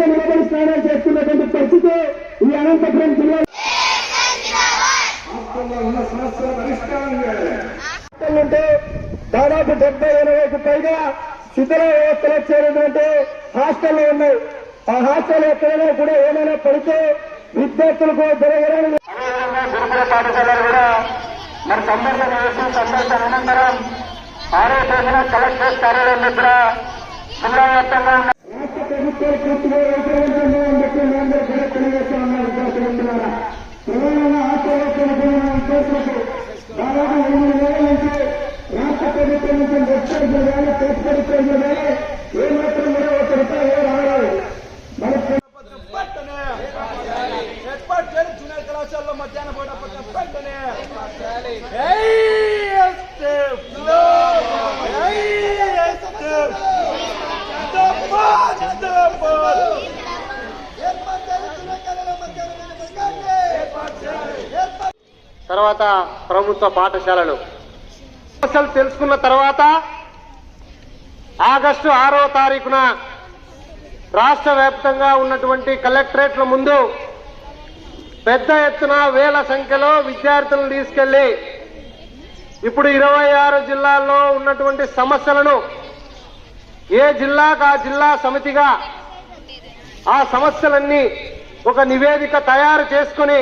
బయట నిలబడి స్నానాలు చేస్తున్నటువంటి పరిస్థితి ఈ అనంతపురం జిల్లా ఉన్న సమస్యల పరిష్కారం ఉంటే దాదాపు డెబ్బై ఎనభైకి పైగా శిథిల వ్యవస్థలో చేరినటువంటి హాస్టల్లో ఉన్నాయి. ఆ హాస్టల్ ఎక్కడైనా కూడా ఏమైనా పడితే విద్యార్థులకు జరగడానికి అదేవిధంగా గురుకుల పాఠశాలలు కూడా మరి సందర్శన చేసి సందర్శన అనంతరం ఆరో తేదీన కలెక్టరేట్ కార్యాలయం దగ్గర జిల్లా వ్యాప్తంగా ప్రభుత్వాలు పూర్తిగా వ్యతిరేకంగా అని చెప్పి మేమందరూ కూడా తెలియజేస్తా ఉన్నారు విద్యార్థులంటున్నారా ప్రధానంగా హాస్టల్లో చదువుకున్న విద్యార్థులకు దాదాపు ఎనిమిది వేల నుంచి రాష్ట్ర ప్రభుత్వం నుంచి వెబ్సైట్లు కానీ పేపర్లు కానీ ఏమాత్రం కూడా ఒక రూపాయి కూడా రాలేదు మన వెంటనే ఏర్పాటు చేయాలి జూనియర్ కళాశాలలో మధ్యాహ్న పూట పట్టణం వెంటనే ఏయ్ ఎస్ఎఫ్! ఏయ్ ఎస్ఎఫ్! తర్వాత ప్రభుత్వ పాఠశాలలు. సమస్యలు తెలుసుకున్న తర్వాత ఆగస్టు ఆరో తారీఖున రాష్ట్ర వ్యాప్తంగా ఉన్నటువంటి కలెక్టరేట్ల ముందు పెద్ద ఎత్తున వేల సంఖ్యలో విద్యార్థులను తీసుకెళ్ళి ఇప్పుడు ఇరవై ఆరు జిల్లాల్లో ఉన్నటువంటి సమస్యలను ఏ జిల్లాకు ఆ జిల్లా సమితిగా ఆ సమస్యలన్నీ ఒక నివేదిక తయారు చేసుకుని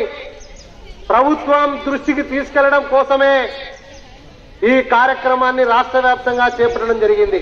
ప్రభుత్వం దృష్టికి తీసుకెళ్ళడం కోసమే ఈ కార్యక్రమాన్ని రాష్ట్ర వ్యాప్తంగా చేపట్టడం జరిగింది.